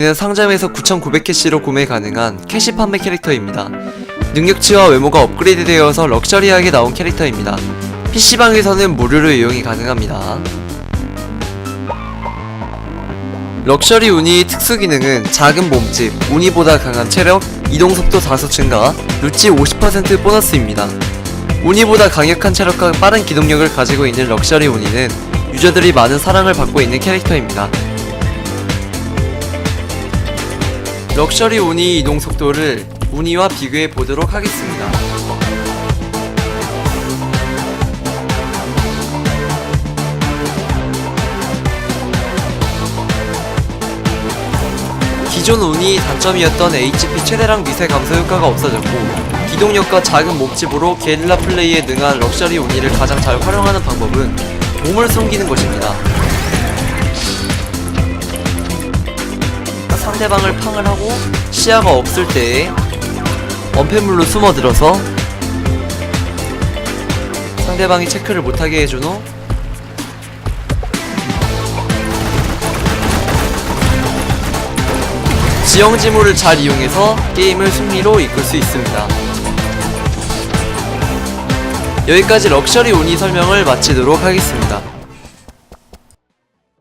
는 상점에서 9,900캐시로 구매 가능한 캐시 판매 캐릭터입니다. 능력치와 외모가 업그레이드 되어서 럭셔리하게 나온 캐릭터입니다. PC방에서는 무료로 이용이 가능합니다. 럭셔리 우니 특수 기능은 작은 몸집, 우니보다 강한 체력, 이동속도 다소 증가, 루치 50% 보너스입니다. 우니보다 강력한 체력과 빠른 기동력을 가지고 있는 럭셔리 우니는 유저들이 많은 사랑을 받고 있는 캐릭터입니다. 럭셔리 우니 이동 속도를 우니와 비교해 보도록 하겠습니다. 기존 운이 단점이었던 HP 최대랑 미세 감소 효과가 없어졌고 기동력과 작은 몸집으로 게릴라 플레이에 능한 럭셔리 운이를 가장 잘 활용하는 방법은 몸을 숨기는 것입니다. 상대방을 팡을 하고 시야가 없을 때에 원패물로 숨어들어서 상대방이 체크를 못하게 해준 후 지형 지물을 잘 이용해서 게임을 승리로 이끌 수 있습니다. 여기까지 럭셔리 운이 설명을 마치도록 하겠습니다.